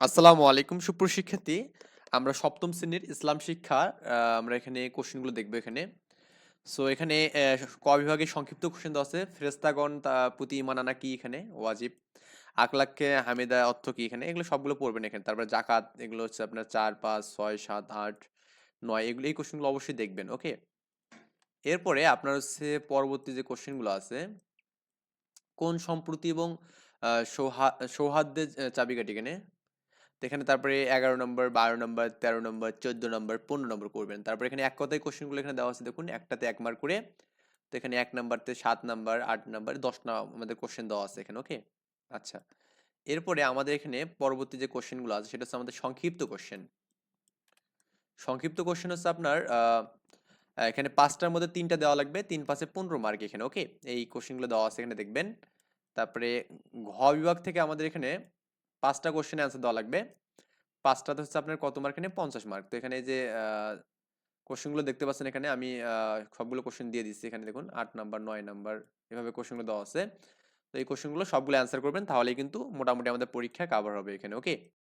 আসসালামু আলাইকুম সুপ্রশিক্ষার্থী আমরা সপ্তম শ্রেণির ইসলাম শিক্ষা আমরা এখানে কোশ্চেনগুলো দেখব এখানে। সো এখানে ক বিভাগে সংক্ষিপ্ত কোশ্চেন দেওয়া আছে। ফেরেস্তাগণ প্রতি ইমান আনা কি এখানে? ওয়াজিব। আকলাককে হামিদা অর্থ কি এখানে? এগুলো সবগুলো পড়বেন এখানে। তারপরে জাকাত এগুলো হচ্ছে আপনার চার, পাঁচ, ছয়, সাত, আট, নয়, এগুলো, এই কোশ্চেনগুলো অবশ্যই দেখবেন, ওকে? এরপরে আপনার হচ্ছে পরবর্তী যে কোশ্চেনগুলো আছে, কোন সম্প্রতি এবং সৌহা- সৌহার্দ্যের চাবিকাঠি এখানে? এখানে তারপরে এগারো নম্বর বারো নম্বর তেরো নম্বর চোদ্দ নম্বর পনেরো নম্বর করবেন। তারপরে এখানে এক কথায় কোশ্চেনগুলো এখানে দেওয়া আছে, দেখুন, একটাতে এক মার্ক করে, তো এখানে এক নাম্বারতে সাত নাম্বার আট নাম্বার দশ না আমাদের কোশ্চেন দেওয়া আছে এখানে ওকে আচ্ছা। এরপরে আমাদের এখানে পরবর্তী যে কোশ্চেনগুলো আছে, সেটা হচ্ছে আমাদের সংক্ষিপ্ত কোশ্চেন সংক্ষিপ্ত কোশ্চেন হচ্ছে আপনার এখানে পাঁচটার মধ্যে তিনটা দেওয়া লাগবে, তিন পাঁচে পনেরো মার্ক এখানে ওকে এই কোশ্চেনগুলো দেওয়া আছে এখানে, দেখবেন। তারপরে ঘ বিভাগ থেকে আমাদের এখানে পাঁচটা কোশ্চেন অ্যান্সার দেওয়া লাগবে। পাঁচটাতে হচ্ছে আপনার কত মার্ক এখানে পঞ্চাশ মার্ক তো এখানে যে কোশ্চেনগুলো দেখতে পাচ্ছেন এখানে আমি সবগুলো কোশ্চেন দিয়ে দিচ্ছি। এখানে দেখুন, আট নাম্বার নয় নাম্বার এভাবে কোশ্চেনগুলো দেওয়া আছে। তো এই কোশ্চেনগুলো সবগুলো অ্যান্সার করবেন, তাহলেই কিন্তু মোটামুটি আমাদের পরীক্ষা কাভার হবে এখানে ওকে